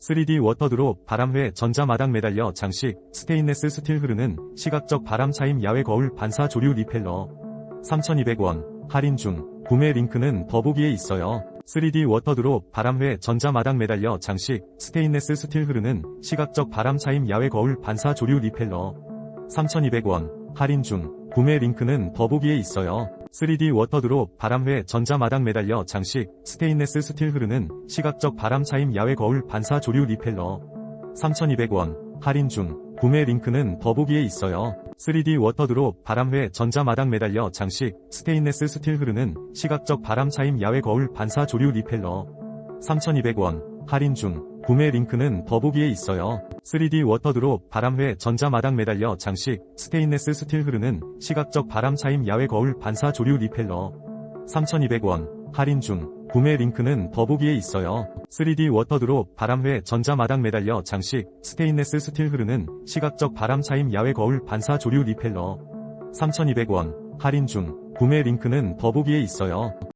3D 워터드롭 바람회 전자마당 매달려 장식 스테인레스 스틸 흐르는 시각적 바람 차임 야외 거울 반사 조류 리펠러. 3,200원 할인 중. 구매 링크는 더보기에 있어요. 3D 워터드롭 바람회 전자마당 매달려 장식 스테인레스 스틸 흐르는 시각적 바람 차임 야외 거울 반사 조류 리펠러. 3,200원 할인 중 구매 링크는 더보기에 있어요. 3D 워터드롭 바람회 전자마당 매달려 장식 스테인레스 스틸 흐르는 시각적 바람 차임 야외 거울 반사 조류 리펠러 3,200원 할인 중 구매 링크는 더보기에 있어요. 3D 워터드롭 바람회 전자마당 매달려 장식 스테인레스 스틸 흐르는 시각적 바람 차임 야외 거울 반사 조류 리펠러 3,200원 할인 중 구매 링크는 더보기에 있어요. 3D 워터드롭 바람회 전자마당 매달려 장식 스테인레스 스틸 흐르는 시각적 바람 차임 야외 거울 반사 조류 리펠러. 3,200원. 할인 중. 구매 링크는 더보기에 있어요. 3D 워터드롭 바람회 전자마당 매달려 장식 스테인레스 스틸 흐르는 시각적 바람 차임 야외 거울 반사 조류 리펠러. 3,200원. 할인 중. 구매 링크는 더보기에 있어요.